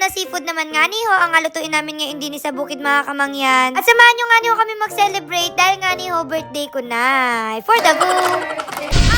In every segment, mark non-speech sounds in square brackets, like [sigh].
na seafood naman nga ni ho, ang alutuin namin ngayon din sa bukid mga kamangyan. At samahan nyo nga ni ho kami mag-celebrate dahil nga ni ho, birthday ko na. For the go!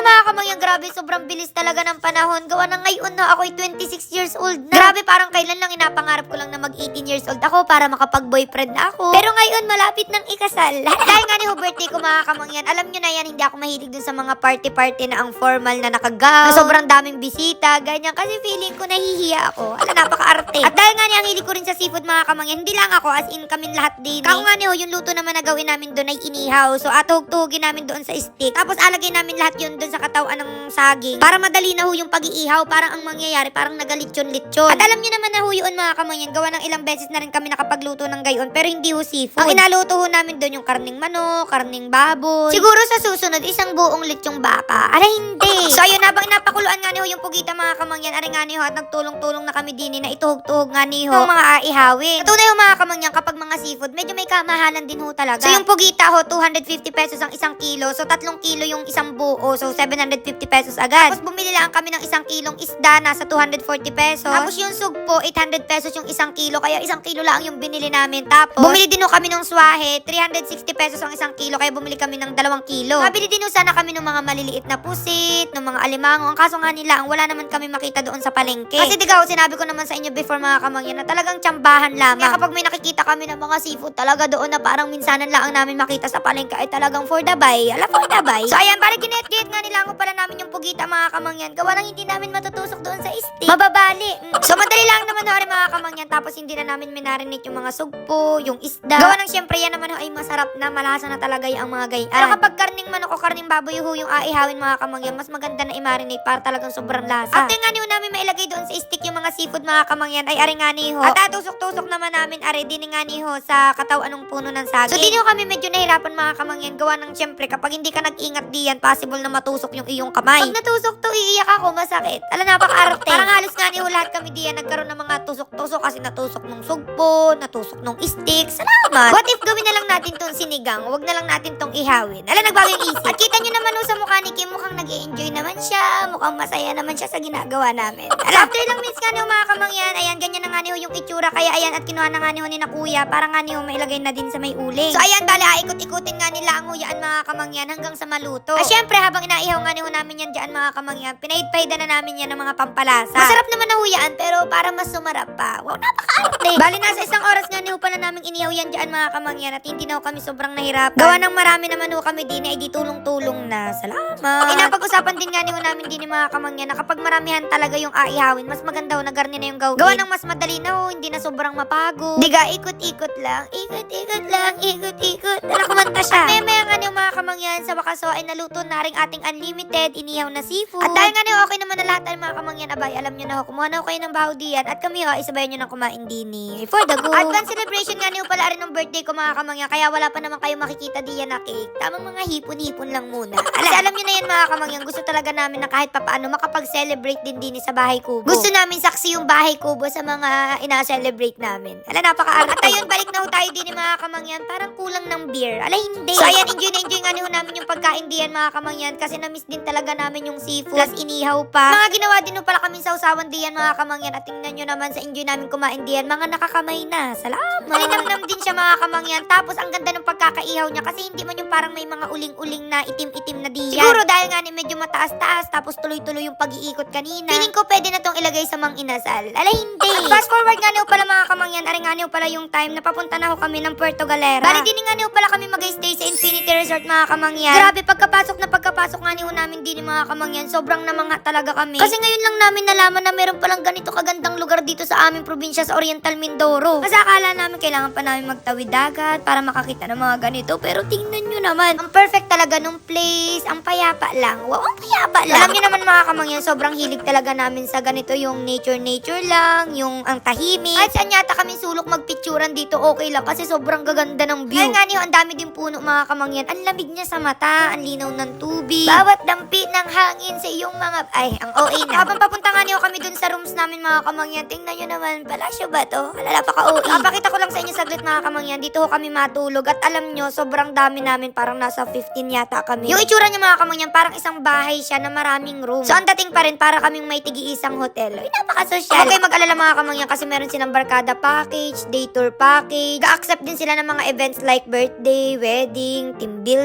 Na mga kamangyan, grabe, sobrang bilis talaga ng panahon. Gawa na ngayon na ako'y 26 years old na. Grabe, parang kailan lang inapangarap ko lang na mag 18 years old ako para makapag-boyfriend na ako. Pero ngayon, malapit ng ikasal. [laughs] Dahil nga ni ho, birthday ko mga kamangyan, alam nyo na yan, hindi ako mahilig dun sa mga party-party na ang formal na nakagaw, na sobrang daming bisita, ganyan. Kasi feeling ko nahihiya ako. Ala, napaka-arte. At dahil nga ni ang hilig ko rin sa seafood mga kamangyan, hindi lang ako, as in kami lahat din. Kako nga ni ho, yung luto naman na gawin namin doon ay inihaw. So, atuhog-tuhogin namin doon sa stick. Tapos, alagay namin lahat yun doon sa katawan ng saging. Para madali na ho yung pag-iihaw. Parang ang mangyayari, parang nagalitsyon-litsyon. At alam nyo naman na ho yun mga kamangyan, gawa ng ilang beses na rin kami nakapagluto ng gayon, pero hindi ho seafood. Ang inaluto ho namin doon yung karning manok, karning baboy. Siguro sa susunod, isang buong litsyong baka. Ala, hindi. [laughs] So, ayun, habang napakuluan nga ni ho yung pugita mga kamangyan, ari nga ni ho, at nagtulong-tulong na kami din na ituhog-tuhog nga ni ho mga aihawin. Tunay ho mga kamangyan, kapag mga seafood, medyo may kamahalan din ho talaga. So, yung pugita ho, 250 pesos ang isang kilo. So, tatlong kilo yung isang buo. So, 750 pesos agad. Tapos, bumili lang kami ng isang kilong isda, nasa 240 pesos. Tapos, yung sugpo, 800 pesos yung isang kilo. Kaya, isang kilo lang yung binili namin. Tapos, bumili din kami ng swahe, 360 pesos ang isang kilo. Kaya, bumili kami ng dalawang kilo. Mabili din sana kami ng mga maliliit na pusit, ng mga alimango. Ang kaso nga nila, ang wala naman kami makita doon sa palengke. Kasi digaw, sinabi ko naman sa inyo before mga kamangyan na talagang tsambahan lamang. Kaya kapag may nakikita kami ng mga seafood talaga doon na parang minsanan lang ang namin makita sa palengke ay talagang for the buy. Ala, for the buy. So ayan, balik ginit-git nga nilango pala namin yung pugita mga kamangyan. Gawa nang hindi namin matutusok doon sa stick. Mababali. Mm. So madali lang naman ho mga kamangyan. Tapos hindi na namin minarinate yung mga sugpo, yung isda. Gawa nang syempre yan naman ho ay masarap na, malasa na talaga yung mga gayaan. Pero kapag karning manok o karning baboy ho yung aihawin mga kamangyan, mas maganda na i-marinate para talagang sobrang lasa. After nga niyo namin mailagay doon sa stick yung mga seafood mga kamangyan ay ari nga ni ho. At tatusok-tusok naman namin ari din nga ni ho sa katawan ng puno ng saging. So di nyo kami medyo nahirapan mga kamangyan gawa ng syempre kapag hindi ka nag-ingat diyan possible na matusok yung iyong kamay. Pag natusok to iiyak ako masakit. Ala napaka-arte. Parang halos nga ni lahat kami diyan nagkaroon ng mga tusok-tusok kasi natusok nung sugpo, natusok nung stick. Salamat. What if gawin na lang natin tong sinigang? Huwag na lang natin tong ihawin. Ala nagbago yung isip. At kita nyo naman ho sa mukha ni Kim mukhang nag enjoy naman siya. Mukhang masaya naman siya sa ginagawa namin. Ala, after ilang minutes nga ni ho mga kamangyan, ayan, ganyan na nga ni ho yung itsura. Kaya ayan, at kinuha na nga ni ho ni na kuya para nga ni ho mailagay na din sa may uling. So ayan, bala, ikot-ikutin nga nila ang huyaan mga kamangyan hanggang sa maluto. At syempre, habang inaihaw nga ni ho namin yan dyan mga kamangyan, pinahid-pahidan na namin yan ng mga pampalasa. Masarap naman na huyaan, pero para mas sumarap pa. Wow, napakaarte. [laughs] Bali, nasa isang oras nga ni ho pala namin inihaw yan dyan mga kamangyan at hindi na ho kami sobrang nahirapan. Gawa ng marami naman ho kami din ay di tulong-tulong na. Salamat. Inapag-usapan din nga ni ho namin din yung mga kamangyan na kapag maramihan talaga yung aihawin, mas maganda ho na garni na yung gawin. Gawa ng mas madali na ho, hindi na sobrang mapagod. Diga, ikot-ikot lang. Ikot-ikot lang, ikot-ikot. Tala, kumanta siya. At mga kamangyan, sa wakas ay naluto na rin ating unlimited inihaw na seafood. At dahil nga ho, okay naman na lahat ng mga kamangyan, abay, alam nyo na ho, kumuha na ho kayo ng baho diyan at kami ho, isabayan nyo ng kumain din eh. For the go. Advance celebration nga ni ho pala rin ng birthday ko mga kamangyan, kaya wala pa naman kayo makikita diyan na cake. Tamang mga hipon-hipon lang muna. Ala, alam nyo na yan mga kamangyan, gusto talaga namin na kahit papaano makapag-celebrate din din sa bahay kubo. Gusto namin saksi yung bahay kubo sa mga ina-celebrate namin. Ala, napaka At ayun, balik na ho tayo din mga kamangyan, parang kulang ng beer. Ala, hindi. So ayan, enjoy na enjoy nga ni ho namin yung pagkain diyan mga kamangyan kasi na-miss din talaga namin yung seafood. Plus inihaw pa. Mga ginawa din ho pala kaming sausawan diyan mga kamangyan at tingnan nyo naman sa enjoy namin kumain diyan. Mga nakakamay na. Salamat. Malinamnam din siya mga kamangyan. Tapos ang ganda ng pagkakaihaw niya kasi hindi man yung parang may mga uling-uling na itim-itim na diyan. Siguro dahil nga ni medyo mataas-taas tapos tuloy-tuloy yung pag-iikot kanina. Feeling ko pwede na tong ilagay sa mang inasal. Ala hindi. At fast forward nga niyo pala mga kamangyan. Ari nga niyo pala yung time na papunta na ho kami ng Puerto Galera. Bali din nga niyo pala kami mag-stay sa Infinity Resort mga kamangyan. Grabe pagkapasok na pagkapasok nga niyo namin din mga kamangyan. Sobrang namangha talaga kami. Kasi ngayon lang namin nalaman na meron palang ganito kagandang lugar dito sa aming probinsya sa Oriental Mindoro. Kasi akala namin kailangan pa namin magtawid dagat para makakita ng mga ganito. Pero tingnan nyo naman. Ang perfect talaga nung place. Ang payapa lang. Wow, ang payapa lang. Alam nyo naman mga kamangyan, sobrang hilig talaga namin sa ganito yung nature-nature lang, yung ang tahimik. Kahit saan yata kami sulok magpicturan dito, okay lang kasi sobrang gaganda ng view. Kaya nga niyo, ang dami din puno mga kamangyan. Ang lamig niya sa mata, ang linaw ng tubig. Bawat dampi ng hangin sa iyong mga... Ay, ang OA na. Habang papunta nga niyo kami dun sa rooms namin mga kamangyan. Tingnan nyo naman, palasyo ba to? Alala pa ka-OE. Kapakita ko lang sa inyo saglit mga kamangyan. Dito ho kami matulog. At alam nyo, sobrang dami namin. Parang nasa 15 yata kami. Yung itsura niya mga kamangyan, parang isang bahay siya na maraming room. So ang dating pa rin, para kaming may tigi-isang hotel. Ay, napaka-social. Okay, mag-alala mga kamangyan kasi meron silang barkada package, day tour package. Ga-accept din sila ng mga events like birthday, wedding, team building,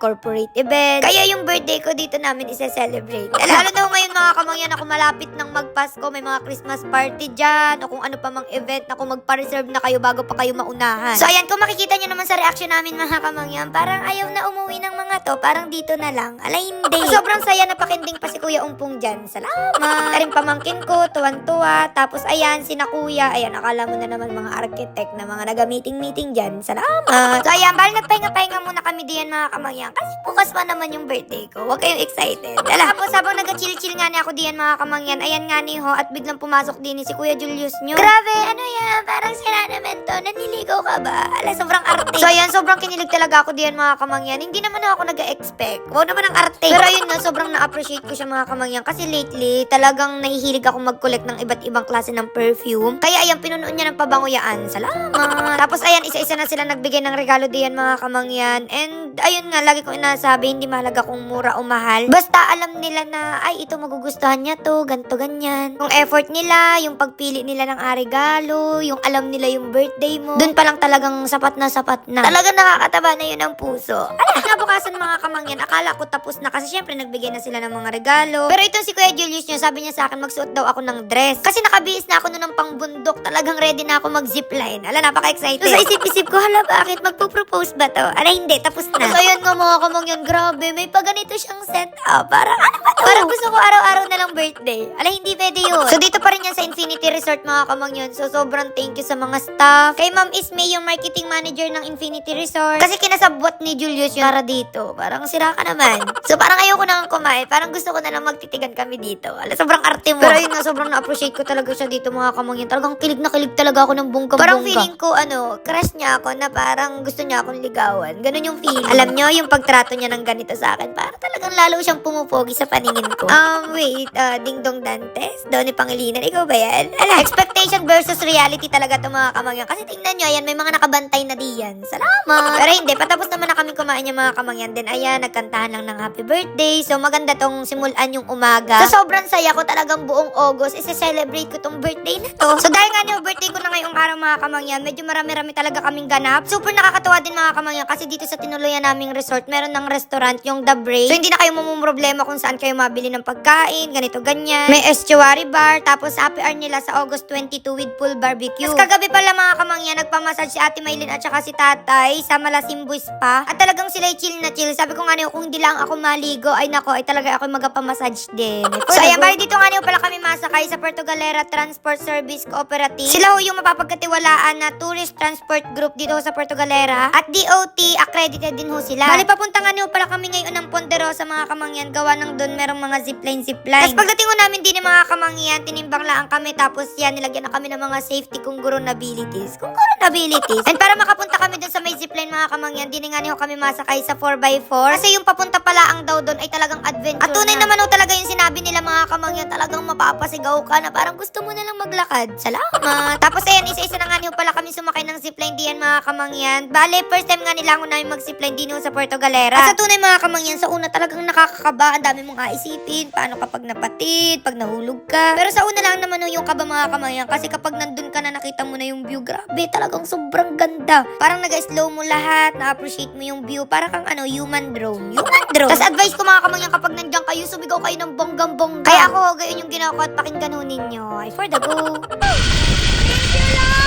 corporate event. Kaya yung birthday ko dito namin isa-celebrate. Lalo na ngayon mga kamangyan ako malapit ng magpasko, may mga Christmas party dyan, o kung ano pa mang event na kung magpa-reserve na kayo bago pa kayo maunahan. So ayan, kung makikita nyo naman sa reaction namin mga kamangyan, parang ayaw na umuwi ng mga to, parang dito na lang. Alay, hindi. Sobrang saya na pakinding pa si Kuya Umpong dyan. Salamat. Aring pamangkin ko, tuwan-tuwa. Tapos ayan, sina Kuya, ayan, akala mo na naman mga architect na mga naga-meeting-meeting dyan. Salamat. So ayan, bali nagpahinga-pahinga muna kami diyan mga kamangyan. Kasi bukas pa naman yung birthday ko. Huwag kayong excited. Ala, tapos habang nag-chill-chill nga ni ako diyan mga kamangyan, ayan nga ni ho, at biglang pumasok din ni si Kuya Julius nyo. Grabe, ano yan? Parang sila naman to. Naniligaw ka ba? Ala, sobrang arte. So ayan, sobrang kinilig talaga ako diyan mga kamangyan. Hindi naman ako nag-expect. Wow naman ang arte. Pero ayun nga, sobrang na-appreciate ko siya mga kamangyan. Kasi lately, talagang nahihilig ako mag-collect ng iba't ibang klase ng perfume. Kaya ayan, pinunoon niya ng pabanguyaan. Salamat. Tapos ayan, isa-isa na sila nagbigay ng regalo diyan mga kamangyan. And ayun nga, lagi kong inasabi, hindi mahalaga kung mura o mahal. Basta alam nila na, ay, ito magugustuhan niya to, ganto ganyan. Yung effort nila, yung pagpili nila ng regalo, yung alam nila yung birthday mo. Doon pa lang talagang sapat na sapat na. Talagang nakakataba na yun ang puso. Ala, nabukasan mga kamangyan, akala ko tapos na kasi syempre nagbigay na sila ng mga regalo. Pero itong si Kuya Julius niya, sabi niya sa akin, magsuot daw ako ng dress. Kasi nakabihis na ako noon ng pangbundok, talagang ready na ako mag-zipline. Ala, napaka-excited. So, sa isip-isip ko, hala, bakit? Magpo-propose ba to? Ala, hindi, tapos na. So, ayun nga mga kamangyan, grabe, may pa ganito siyang setup. Parang, ano ba to? Parang gusto ko araw-araw na lang birthday. Ala, hindi pwede yun. So, dito pa rin yan sa Infinity Resort, mga kamangyan. So, sobrang thank you sa mga staff. Kay Ma'am Ismay, yung marketing manager ng Infinity Resort. Kasi kinasabwat ni Julius yung para dito. Parang sira ka naman. So, parang ayoko na nga kumain. Parang gusto ko na lang magtitigan kami dito. Ala, sobrang arte mo. Pero yun nga, sobrang na-appreciate ko talaga siya dito, mga kamangyan. Talagang kilig na kilig talaga ako ng bungkam Parang feeling ko, ano, crush niya ako na parang gusto niya akong ligawan. Ganun yung feeling. Alam nyo, yung pagtrato niya ng ganito sa akin, parang talagang lalo siyang pumupogi sa paningin ko. [laughs] Um, wait, uh, Ding Dong Dantes? Donnie Pangilinan, ikaw ba yan? Ala, expectation versus reality talaga itong mga kamangyan. Kasi tingnan nyo, ayan, may mga nakabantay na diyan. Salamat! Pero hindi, patapos naman na kami kumain yung mga kamangyan. Then, ayan, nagkantahan lang ng happy birthday. So, maganda tong simulan yung umaga. So, sobrang saya ko talagang buong August. Isa-celebrate ko tong birthday na to. So, dahil nga yung birthday ko na ngayong araw mga kamangyan, medyo marami-rami talaga kaming ganap. Super nakakatuwa din mga kamangyan kasi dito sa tinuluyan naming resort, meron ng restaurant, yung The Break. So, hindi na kayo problema kung saan kayo mabili ng pagkain, ganito, ganyan. May estuary bar, tapos happy hour nila sa August 22 with pool barbecue. Tapos kagabi pala mga kamangyan, nagpamassage si Ate Maylin at saka si Tatay sa Malasimbo Spa. At talagang sila chill na chill. Sabi ko nga niyo, kung hindi lang ako maligo, ay nako, ay talaga ako magpamassage din. So, ayan, bali dito nga niyo pala kami masakay sa Puerto Galera Transport Service Cooperative. Sila ho yung mapapagkatiwalaan na tourist transport group dito sa Puerto Galera. At DOT, accredited din ho sila. Bali, papunta nga niyo pala kami ngayon ng Ponderosa mga kamangyan. Gawa ng doon merong mga zipline zipline. Tapos pagdating ko namin din ng mga kamangyan, tinimbang lang kami. Tapos yan, nilagyan na kami ng mga safety kung abilities. Kung abilities. [laughs] And para makapunta kami doon sa may zipline mga kamangyan, din nga niyo kami masakay sa 4x4. Kasi yung papunta pala ang daw doon ay talagang adventure At tunay na. naman ho talaga yung sinabi nila mga kamangyan, talagang mapapasigaw ka na parang gusto mo na lang maglakad. Salamat. [laughs] Tapos ayan, isa-isa na nga niyo pala kami sumakay ng zipline diyan mga kamangyan. Bale, first time nga nila ako namin mag-zipline din sa Puerto Galera. At sa tunay mga kamangyan, sa una talagang nakakakaba, ang dami mong aisipin, paano kapag napatid, pag nahulog ka. Pero sa una lang naman yung kaba mga kamangyan, kasi kapag nandun ka na nakita mo na yung view, grabe, talagang sobrang ganda. Parang nag-slow mo lahat, na-appreciate mo yung view, para kang ano, human drone. Human drone. Tapos advice ko mga kamangyan, kapag nandiyan kayo, sumigaw kayo ng bonggang-bongga. Kaya ako, gayon yung ginawa ko at pakinggan ho ninyo. Ay, for the go. So, ayun, grabe,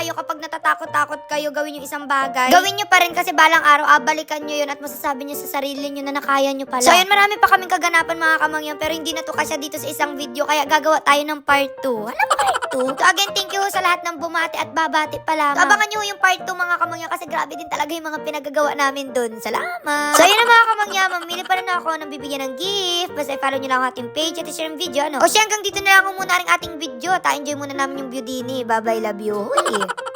kayo kapag natat natatakot-takot kayo gawin yung isang bagay, gawin nyo pa rin kasi balang araw, ah, balikan nyo yun at masasabi nyo sa sarili nyo na nakaya nyo pala. So, ayun, marami pa kaming kaganapan mga kamangyan, pero hindi na to kasya dito sa isang video, kaya gagawa tayo ng part 2. Alam mo, 2? So, again, thank you sa lahat ng bumati at babati pa lamang. So, abangan nyo yung part 2 mga kamangyan kasi grabe din talaga yung mga pinagagawa namin dun. Salamat! So, ayun na mga kamangyan, mamili pa rin ako ng bibigyan ng gift. Basta i-follow nyo lang ang ating page at i-share yung video, ano? O siya, hanggang dito na lang muna rin ating video. Ta-enjoy muna namin yung view din eh. Bye-bye, love you. Huy!